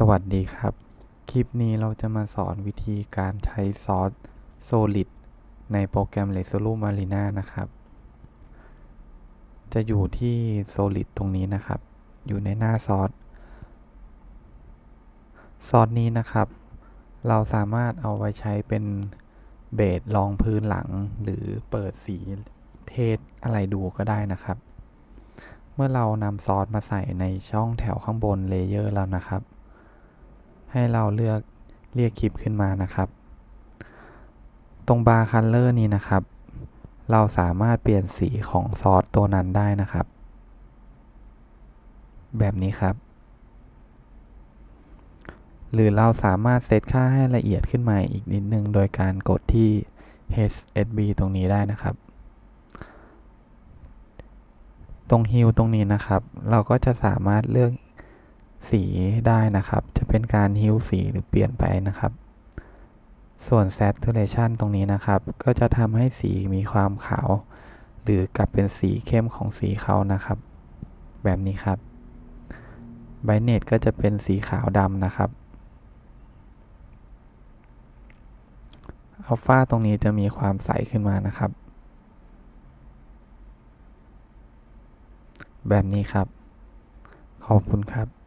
สวัสดีครับ คลิปนี้เราจะมาสอนวิธีการใช้ซอส Solid ในโปรแกรม Resolution Marina นะครับ จะอยู่ที่ Solid ตรงนี้นะครับ อยู่ในหน้าซอส ซอสนี้นะครับ เราสามารถเอาไว้ใช้เป็นเบสรองพื้นหลัง หรือเปิดสีเทศอะไรดูก็ได้นะครับ เมื่อเรานำซอสมาใส่ในช่องแถวข้างบนเลเยอร์แล้วนะครับ ให้เราเลือกเรียกคลิปขึ้นมานะครับ ตรงบาร์คัลเลอร์นี้นะครับ เราสามารถเปลี่ยนสีของซอสตัวนั้นได้นะครับ แบบนี้ครับ หรือเราสามารถเซตค่าให้ละเอียดขึ้นมาอีกนิดนึง โดยการกดที่ HSB ตรงนี้ได้นะครับ ตรงฮิวตรงนี้นะครับ เราก็จะสามารถเลือกสีได้นะครับ จะ เป็นการฮิวสีหรือเปลี่ยนไปนะครับ ส่วน saturation ตรงนี้นะครับ ก็จะทำให้สีมีความขาว หรือกลับเป็นสีเข้มของสีเขานะครับ แบบนี้ครับ brightness ก็จะเป็นสีขาวดำนะครับ alpha ตรงนี้จะมีความใสขึ้นมานะครับ แบบนี้ครับ ขอบคุณครับ